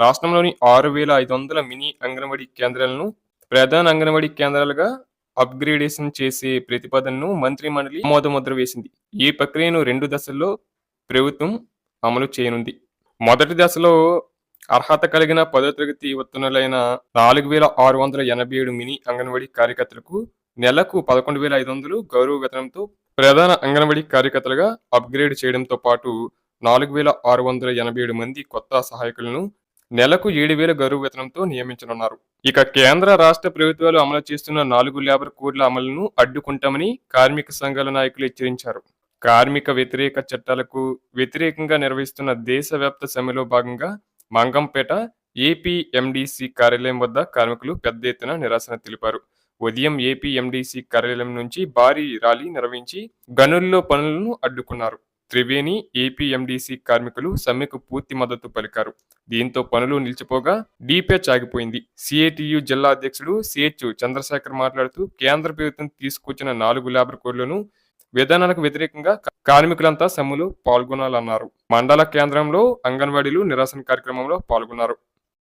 రాష్ట్రంలోని ఆరు వేల ఐదు వందల మినీ అంగన్వాడీ కేంద్రాలను ప్రధాన అంగన్వాడీ కేంద్రాలుగా అప్గ్రేడేషన్ చేసే ప్రతిపాదనను మంత్రి మండలి ఆమోదముద్ర వేసింది. ఈ ప్రక్రియను రెండు దశల్లో ప్రభుత్వం అమలు చేయనుంది. మొదటి దశలో అర్హత కలిగిన పదో తరగతి ఉత్తీర్ణులైన నాలుగు వేల ఆరు వందల ఎనభై ఏడు మినీ అంగన్వాడీ కార్యకర్తలకు నెలకు పదకొండు వేల ఐదు వందలు గౌరవ వేతనంతో ప్రధాన అంగన్వాడీ కార్యకర్తలుగా అప్గ్రేడ్ చేయడంతో పాటు నాలుగు వేల ఆరు వందల ఎనభై ఏడు మంది కొత్త సహాయకులను నెలకు ఏడు వేల గౌరవ వేతనంతో నియమించనున్నారు. ఇక కేంద్ర రాష్ట్ర ప్రభుత్వాలు అమలు చేస్తున్న నాలుగు లేబర్ కోడ్ల అమలును అడ్డుకుంటామని కార్మిక సంఘాల నాయకులు హెచ్చరించారు. కార్మిక వ్యతిరేక చట్టాలకు వ్యతిరేకంగా నిర్వహిస్తున్న దేశవ్యాప్త సమ్మెలో భాగంగా మంగంపేట ఏపీఎండిసి కార్యాలయం వద్ద కార్మికులు పెద్ద ఎత్తున నిరసన తెలిపారు. ఉదయం ఏపీఎండిసి కార్యాలయం నుంచి భారీ ర్యాలీ నిర్వహించి గనుల్లో పనులను అడ్డుకున్నారు. త్రివేణి ఏపీఎండిసి కార్మికులు సమ్మెకు పూర్తి మద్దతు పలికారు. దీంతో పనులు నిలిచిపోగా డీపేచ్ ఆగిపోయింది సిఐటియు జిల్లా అధ్యక్షుడు సిహెచ్ చంద్రశేఖర్ మాట్లాడుతూ కేంద్ర ప్రభుత్వం తీసుకొచ్చిన నాలుగు లేబర్ కోడ్లను విధానాలకు వ్యతిరేకంగా కార్మికులంతా సమ్ములో పాల్గొనాలన్నారు. మండల కేంద్రంలో అంగన్వాడీలు నిరసన కార్యక్రమంలో పాల్గొన్నారు.